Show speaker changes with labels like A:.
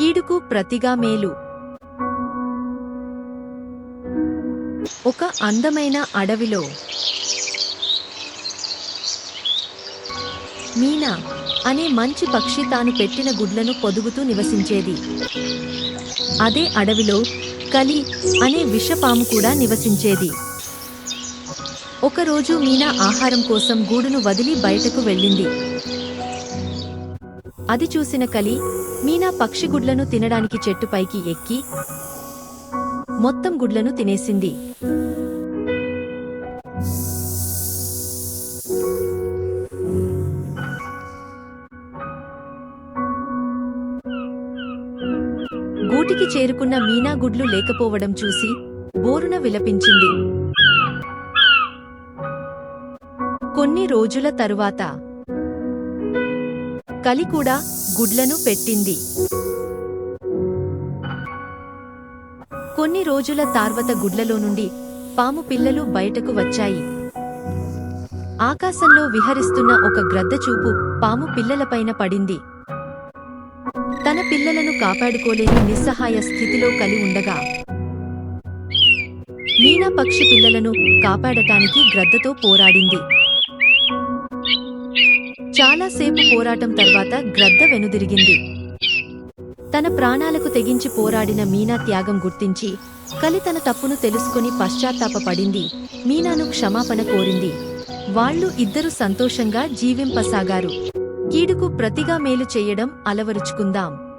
A: కీడుకు ప్రతిగా మేలు. ఒక అందమైన అడవిలో. మీనా అనే మంచి పక్షి తాను పెట్టిన గుడ్లను పొదుగుతూ నివసించేది. అదే అడవిలో కలి అనే విషపాము కూడా నివసించేది. ఒకరోజు మీనా ఆహారం కోసం గూడును వదిలి బయటకు వెళ్ళింది. అది చూసిన కలి మీనా పక్షి గుడ్లను తినడానికి చెట్టుపైకి ఎక్కి మొత్తం గుడ్లను తినేసింది. గూటికి చేరుకున్న మీనా గుడ్లు లేకపోవడం చూసి బోరున విలపించింది. కొన్ని రోజుల తరువాత కలి కూడా గుడ్లను పెట్టింది. కొన్ని రోజుల తార్వత గుడ్లలో నుండి పాము పిల్లలు బయటకు వచ్చాయి. ఆకాశంలో విహరిస్తున్న ఒక గ్రద్ద చూపు పాము పిల్లలపైన పడింది. తన పిల్లలను కాపాడుకోలేని నిస్సహాయ స్థితిలో కలి ఉండగా మీనా పక్షి పిల్లలను కాపాడటానికి గ్రద్దతో పోరాడింది. చాలాసేపు పోరాటం తర్వాత గ్రద్ద వెనుదిరిగింది. తన ప్రాణాలకు తెగించి పోరాడిన మీనా త్యాగం గుర్తించి కలి తన తప్పును తెలుసుకుని పశ్చాత్తాపపడింది. మీనాను క్షమాపణ కోరింది. వాళ్ళు ఇద్దరు సంతోషంగా జీవింపసాగారు. కీడుకు ప్రతిగా మేలు చేయడం అలవరుచుకుందాం.